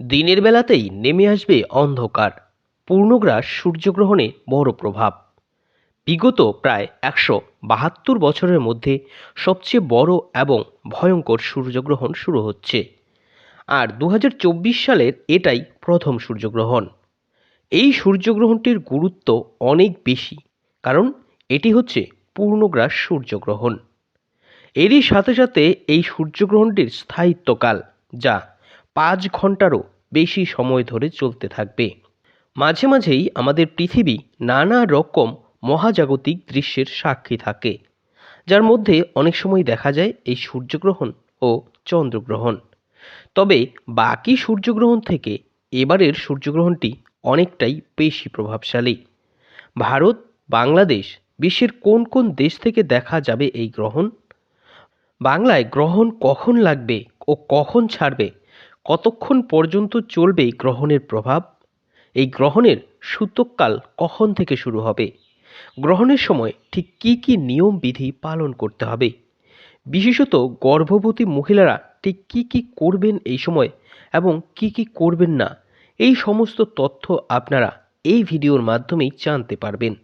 দিনের বেলাতেই নেমে আসবে অন্ধকার। পূর্ণগ্রাস সূর্যগ্রহণে বড় প্রভাব। বিগত প্রায় একশো বাহাত্তর বছরের মধ্যে সবচেয়ে বড় এবং ভয়ঙ্কর সূর্যগ্রহণ শুরু হচ্ছে। আর দু হাজার চব্বিশ সালের এটাই প্রথম সূর্যগ্রহণ। এই সূর্যগ্রহণটির গুরুত্ব অনেক বেশি, কারণ এটি হচ্ছে পূর্ণগ্রাস সূর্যগ্রহণ। এরই সাথে সাথে এই সূর্যগ্রহণটির স্থায়িত্বকাল, যা পাঁচ ঘন্টারও বেশি সময় ধরে চলতে থাকবে। মাঝে মাঝেই আমাদের পৃথিবী নানা রকম মহাজাগতিক দৃশ্যের সাক্ষী থাকে, যার মধ্যে অনেক সময় দেখা যায় এই সূর্যগ্রহণ ও চন্দ্রগ্রহণ। তবে বাকি সূর্যগ্রহণ থেকে এবারের সূর্যগ্রহণটি অনেকটাই বেশি প্রভাবশালী। ভারত, বাংলাদেশ বিশ্বের কোন কোন দেশ থেকে দেখা যাবে এই গ্রহণ? বাংলায় গ্রহণ কখন লাগবে ও কখন ছাড়বে কতক্ষণ পর্যন্ত চলবে গ্রহণের প্রভাব? এই গ্রহণের সূতককাল কখন থেকে শুরু হবে? গ্রহণের সময় ঠিক কী কী নিয়ম বিধি পালন করতে হবে? বিশেষত গর্ভবতী মহিলারা ঠিক কী কী করবেন এই সময় এবং কী কী করবেন না, এই সমস্ত তথ্য আপনারা এই ভিডিওর মাধ্যমেই জানতে পারবেন।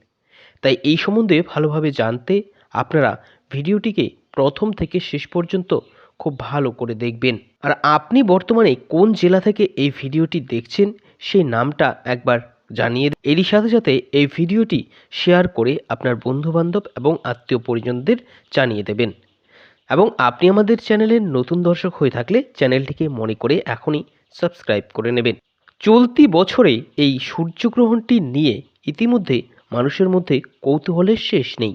তাই এই সম্বন্ধে ভালোভাবে জানতে আপনারা ভিডিওটিকে প্রথম থেকে শেষ পর্যন্ত খুব ভালো করে দেখবেন। আর আপনি বর্তমানে কোন জেলা থেকে এই ভিডিওটি দেখছেন, সেই নামটা একবার জানিয়ে। এরই সাথে সাথে এই ভিডিওটি শেয়ার করে আপনার বন্ধুবান্ধব এবং আত্মীয় পরিজনদের জানিয়ে দেবেন। এবং আপনি আমাদের চ্যানেলের নতুন দর্শক হয়ে থাকলে চ্যানেলটিকে মনে করে এখনই সাবস্ক্রাইব করে নেবেন। চলতি বছরে এই সূর্যগ্রহণটি নিয়ে ইতিমধ্যে মানুষের মধ্যে কৌতূহলের শেষ নেই।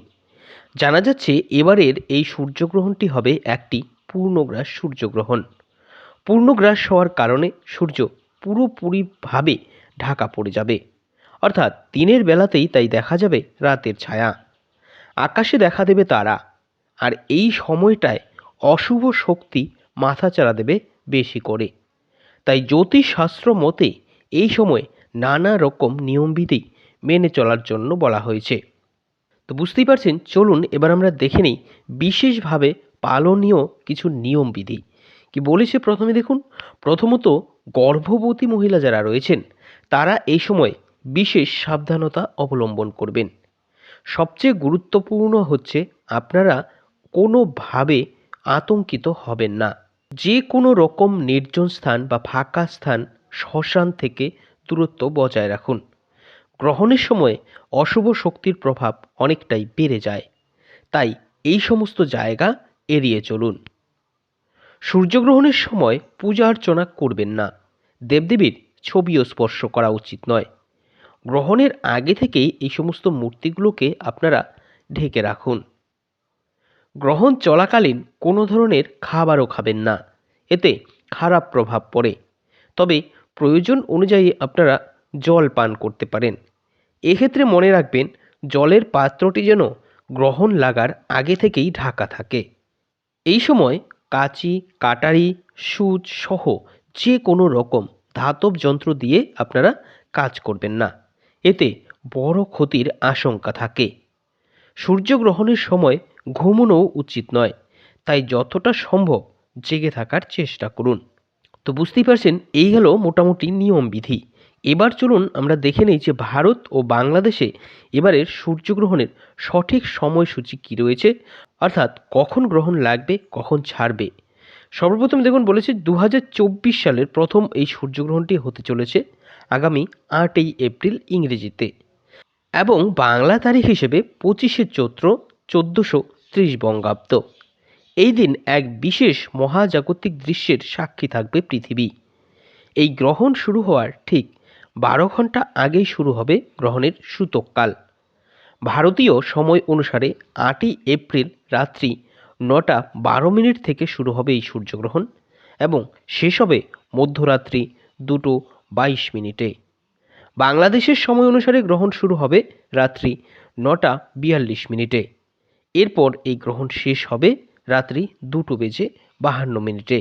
জানা যাচ্ছে এবারের এই সূর্যগ্রহণটি হবে একটি পূর্ণগ্রাস সূর্যগ্রহণ। পূর্ণগ্রাস হওয়ার কারণে সূর্য পুরোপুরিভাবে ঢাকা পড়ে যাবে। অর্থাৎ দিনের বেলাতেই তাই দেখা যাবে রাতের ছায়া। আকাশে দেখা দেবে তারা। আর এই সময়টায় অশুভ শক্তি মাথাচাড়া দেবে বেশি করে। তাই জ্যোতিষশাস্ত্র মতে এই সময় নানা রকম নিয়মবিধি মেনে চলার জন্য বলা হয়েছে। তো বুঝতেই পারছেন, চলুন এবার আমরা দেখে নিই বিশেষভাবে পালনীয় কিছু নিয়মবিধি কি বলেছে প্রথমে দেখুন? প্রথমত, গর্ভবতী মহিলা যারা রয়েছেন, তারা এই সময় বিশেষ সাবধানতা অবলম্বন করবেন। সবচেয়ে গুরুত্বপূর্ণ হচ্ছে, আপনারা কোনোভাবে আতঙ্কিত হবেন না। যে কোনো রকম নির্জন স্থান বা ফাঁকা স্থান শ্মশান থেকে দূরত্ব বজায় রাখুন। গ্রহণের সময় অশুভ শক্তির প্রভাব অনেকটাই বেড়ে যায়। তাই এই সমস্ত জায়গা এড়িয়ে চলুন। সূর্যগ্রহণের সময় পূজা অর্চনা করবেন না। দেবদেবীর ছবিও স্পর্শ করা উচিত নয়। গ্রহণের আগে থেকেই এই সমস্ত মূর্তিগুলোকে আপনারা ঢেকে রাখুন। গ্রহণ চলাকালীন কোনো ধরনের খাবারও খাবেন না। এতে খারাপ প্রভাব পড়ে। তবে প্রয়োজন অনুযায়ী আপনারা জল পান করতে পারেন। এক্ষেত্রে মনে রাখবেন, জলের পাত্রটি যেন গ্রহণ লাগার আগে থেকেই ঢাকা থাকে। এই সময় কাঁচি, কাটারি, সুচ সহ যে কোনো রকম ধাতব যন্ত্র দিয়ে আপনারা কাজ করবেন না। এতে বড় ক্ষতির আশঙ্কা থাকে। সূর্যগ্রহণের সময় ঘুমোনোও উচিত নয়, তাই যতটা সম্ভব জেগে থাকার চেষ্টা করুন। তো বুঝতেই পারছেন, এই হলো মোটামুটি নিয়মবিধি এবার চলুন আমরা দেখে নিই যে ভারত ও বাংলাদেশে এবারের সূর্যগ্রহণের সঠিক সময়সূচি কী রয়েছে। অর্থাৎ কখন গ্রহণ লাগবে, কখন ছাড়বে। সর্বপ্রথম দেখুন বলেছে দু হাজার চব্বিশ সালের প্রথম এই সূর্যগ্রহণটি হতে চলেছে আগামী আটই এপ্রিল ইংরেজিতে এবং বাংলা তারিখ হিসেবে পঁচিশে চৈত্র চোদ্দোশো ত্রিশ বঙ্গাব্দ। এই দিন এক বিশেষ মহাজাগতিক দৃশ্যের সাক্ষী থাকবে পৃথিবী। এই গ্রহণ শুরু হওয়ার ঠিক বারো ঘণ্টা আগেই শুরু হবে গ্রহণের সূতককাল। ভারতীয় সময় অনুসারে আটই এপ্রিল রাত্রি নটা বারো মিনিট থেকে শুরু হবে এই সূর্যগ্রহণ এবং শেষ হবে মধ্যরাত্রি দুটো বাইশ মিনিটে। বাংলাদেশের সময় অনুসারে গ্রহণ শুরু হবে রাত্রি নটা বিয়াল্লিশ মিনিটে। এরপর এই গ্রহণ শেষ হবে রাত্রি দুটো বেজে বাহান্ন মিনিটে।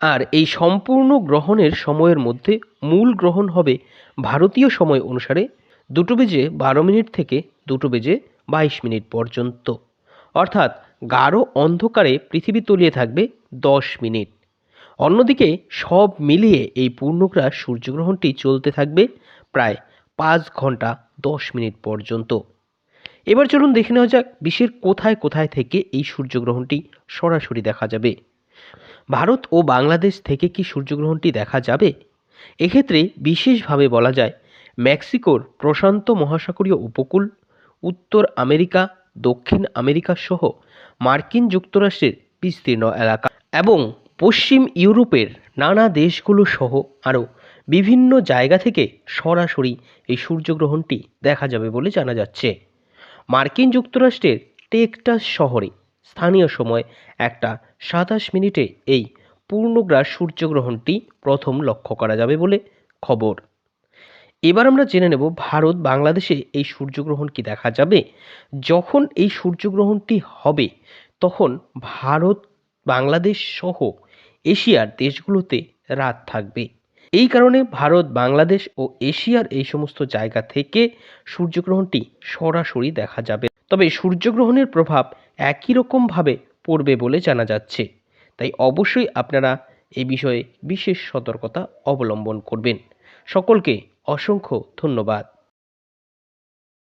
আর এই সম্পূর্ণ গ্রহণের সময়ের মধ্যে মূল গ্রহণ হবে ভারতীয় সময় অনুসারে দুটো বেজে বারো মিনিট থেকে দুটো বেজে বাইশ মিনিট পর্যন্ত। অর্থাৎ গাঢ় অন্ধকারে পৃথিবী তলিয়ে থাকবে দশ মিনিট। অন্যদিকে সব মিলিয়ে এই পূর্ণগ্রাস সূর্যগ্রহণটি চলতে থাকবে প্রায় পাঁচ ঘণ্টা দশ মিনিট পর্যন্ত। এবার চলুন দেখে নেওয়া যাক বিশ্বের কোথায় কোথায় থেকে এই সূর্যগ্রহণটি সরাসরি দেখা যাবে। ভারত ও বাংলাদেশ থেকে কি সূর্যগ্রহণটি দেখা যাবে? এক্ষেত্রে বিশেষভাবে বলা যায় মেক্সিকোর প্রশান্ত মহাসাগরীয় উপকূল উত্তর আমেরিকা, দক্ষিণ আমেরিকা সহ মার্কিন যুক্তরাষ্ট্রের বিস্তীর্ণ এলাকা এবং পশ্চিম ইউরোপের নানা দেশগুলো সহ আরও বিভিন্ন জায়গা থেকে সরাসরি এই সূর্যগ্রহণটি দেখা যাবে বলে জানা যাচ্ছে। মার্কিন যুক্তরাষ্ট্রের টেকটাস শহরে স্থানীয় সময় একটা সাতাশ মিনিটে এই পূর্ণগ্রাস সূর্যগ্রহণটি প্রথম লক্ষ্য করা যাবে বলে খবর। এবার আমরা জেনে নেব ভারত বাংলাদেশে এই সূর্যগ্রহণ কি দেখা যাবে। যখন এই সূর্যগ্রহণটি হবে, তখন ভারত, বাংলাদেশ সহ এশিয়ার দেশগুলোতে রাত থাকবে। এই কারণে ভারত, বাংলাদেশ ও এশিয়ার এই সমস্ত জায়গা থেকে সূর্যগ্রহণটি সরাসরি দেখা যাবে। তবে সূর্যগ্রহণের প্রভাব একই রকমভাবে পড়বে বলে জানা যাচ্ছে। তাই অবশ্যই আপনারা এই বিষয়ে বিশেষ সতর্কতা অবলম্বন করবেন। সকলকে অসংখ্য ধন্যবাদ।